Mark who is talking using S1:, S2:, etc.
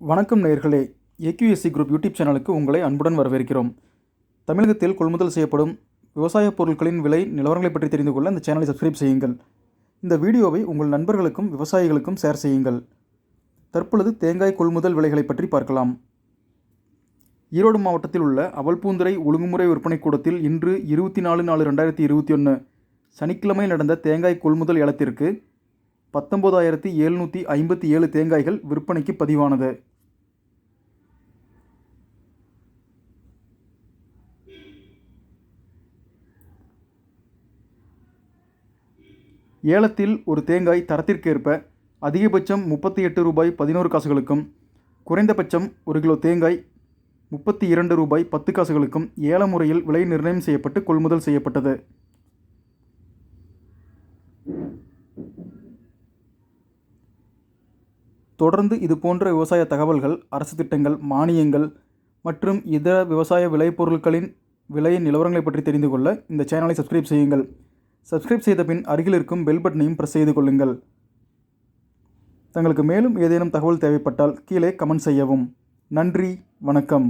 S1: வணக்கம் நேர்களே AQSC group YouTube சேனலுக்கு உங்களை அன்புடன் வரவேற்கிறோம். தமிழகத்தில் கொள்முதல் செய்யப்படும் விவசாயப் பொருட்களின் விலை நிலவரங்களை பற்றி தெரிந்து கொள்ள இந்த சேனலை சப்ஸ்கிரைப் செய்யுங்கள். இந்த வீடியோவை உங்கள் நண்பர்களுக்கும் விவசாயிகளுக்கும் ஷேர் செய்யுங்கள். தற்பொழுது தேங்காய் கொள்முதல் விலைகளை பற்றி பார்க்கலாம். ஈரோடு மாவட்டத்தில் உள்ள அவல்பூந்துறை ஒழுங்குமுறை விற்பனை கூடத்தில் இன்று இருபத்தி நாலு நாலு ரெண்டாயிரத்தி இருபத்தி ஒன்று சனிக்கிழமை நடந்த தேங்காய் கொள்முதல் ஏலத்திற்கு பத்தொம்போதாயிரத்தி எழுநூற்றி ஐம்பத்தி ஏழு தேங்காய்கள் விற்பனைக்கு பதிவானது. ஏலத்தில் ஒரு தேங்காய் தரத்திற்கேற்ப அதிகபட்சம் முப்பத்தி எட்டு ரூபாய் பதினோரு காசுகளுக்கும் குறைந்தபட்சம் ஒரு கிலோ தேங்காய் முப்பத்தி இரண்டு ரூபாய் பத்து காசுகளுக்கும் ஏல முறையில் விலை நிர்ணயம் செய்யப்பட்டு கொள்முதல் செய்யப்பட்டது. தொடர்ந்து இது போன்ற விவசாய தகவல்கள் அரசு திட்டங்கள் மானியங்கள் மற்றும் இதர விவசாய விளைபொருட்களின் விலையின் நிலவரங்களை பற்றி தெரிந்து கொள்ள இந்த சேனலை சப்ஸ்கிரைப் செய்யுங்கள். சப்ஸ்கிரைப் செய்த பின் அருகில் இருக்கும் பெல் பட்டனையும் ப்ரெஸ் செய்து கொள்ளுங்கள். தங்களுக்கு மேலும் ஏதேனும் தகவல் தேவைப்பட்டால் கீழே கமெண்ட் செய்யவும். நன்றி வணக்கம்.